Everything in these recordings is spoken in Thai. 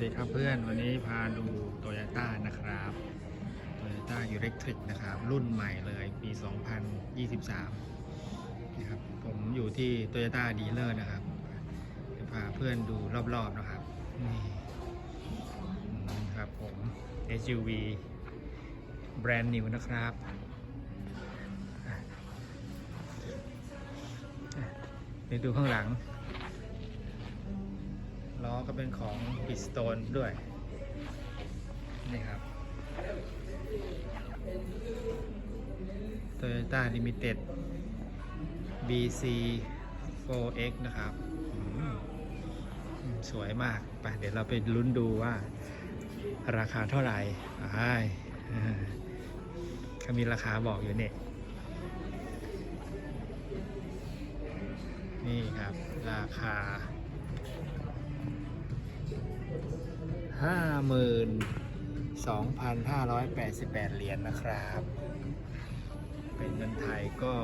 สวัสดีครับเพื่อนวันนี้พาดูโตโยต้านะครับโตโยต้ายูเล็กทริกนะครับ รุ่นใหม่เลยปี 2023นะครับผมอยู่ที่โตโยต้าดีลเลอร์นะครับจะพาเพื่อนดูรอบๆนะครับนี่ครับผม SUV แบรนด์นิวนะครับ เดี๋ยวดูข้างหลัง ก็เป็นของปิสโตนด้วย นี่ครับ Toyota Limited BC 4X นะครับ สวยมากไปเดี๋ยวเราไปลุ้นดูว่า ราคาเท่าไหร่เขามีราคาบอกอยู่เนี่ยนี่ครับ ราคา ห้าหมื่นสองพันห้าร้อยแปดสิบแปดเหรียญนะครับ เป็นเงินไทยก็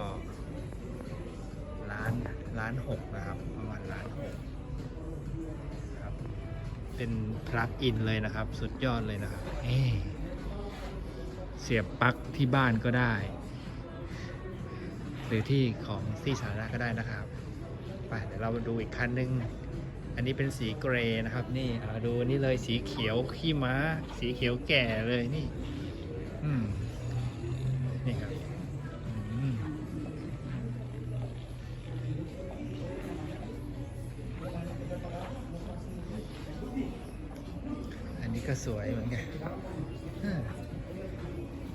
ล้านล้านหกนะครับ ประมาณล้านหกครับ เป็นพลักอินเลยนะครับ สุดยอดเลยนะครับเเสียบปลั๊กที่บ้านก็ได้ หรือที่ของที่สาธารณะก็ได้นะครับ ไปเดี๋ยวเราดูอีกคันหนึ่ง อันนี้เป็นสีเกรย์นะครับนี่เอาดูนี่เลยสีเขียวขี้ม้า สีเขียวแก่เลยนี่อืมนี่ครับอืมอันนี้ก็สวยเหมือนกันอ่า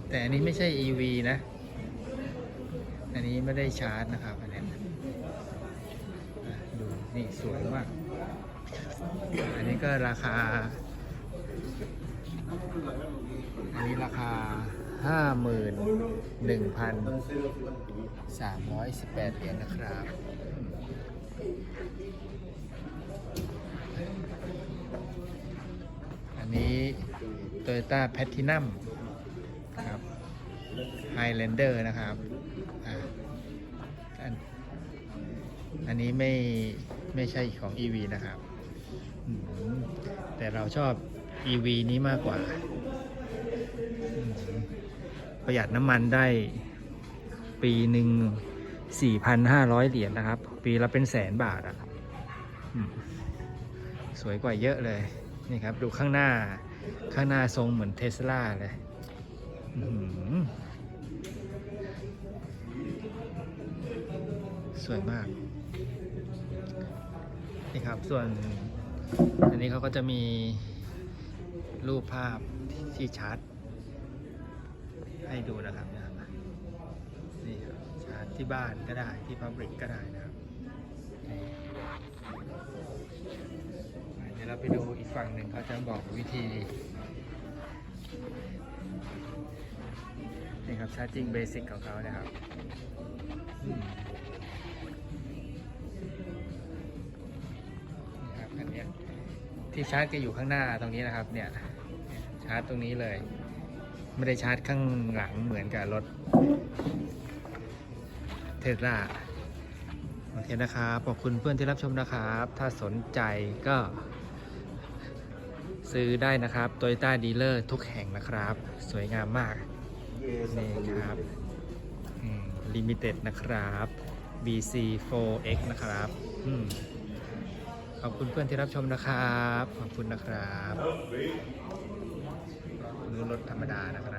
แต่อันนี้ไม่ใช่ EV นะ อันนี้ไม่ได้ชาร์จนะครับอันนี้อะดูนี่สวยมาก อันนี้ก็ราคา อันนี้ราคาห้าหมื่นหนึ่งพันสามร้อยสิบแปดเหรียญนะครับอันนี้ Toyota Platinum ครับ Highlander นะครับอันอันนี้ไม่ไม่ใช่ของ EV นะครับ แต่เราชอบ EV นี้มากกว่า ประหยัดน้ำมันได้ปีหนึ่ง4,500 เหรียญนะครับ ปีละเป็นแสนบาทอะสวยกว่าเยอะเลย นี่ครับ ดูข้างหน้าข้างหน้าทรงเหมือนเทสลาเลยสวยมาก นี่ครับ ส่วน อันนี้เขาก็จะมีรูปภาพที่ชาร์จให้ดูนะครับนะครับนี่ครับชาร์จที่บ้านก็ได้ที่พับริกก็ได้นะครับเดี๋ยวเราไปดูอีกฝั่งหนึ่งเขาจะบอกวิธีนี่ครับชาร์จิ่งเบสิกของเขานะครับ ที่ชาร์จก็อยู่ข้างหน้าตรงนี้นะครับ เนี่ย ชาร์จตรงนี้เลย ไม่ได้ชาร์จข้างหลังเหมือนกับรถเทสลาโอเคนะครับ ขอบคุณเพื่อนที่รับชมนะครับ ถ้าสนใจก็ ซื้อได้นะครับ Toyota Dealer ทุกแห่งนะครับ สวยงามมาก นี่ครับลิมิเต็ดนะครับ BC 4X นะครับ อืม ขอบคุณเพื่อนที่รับชมนะครับ ขอบคุณนะครับ มือรถธรรมดานะครับ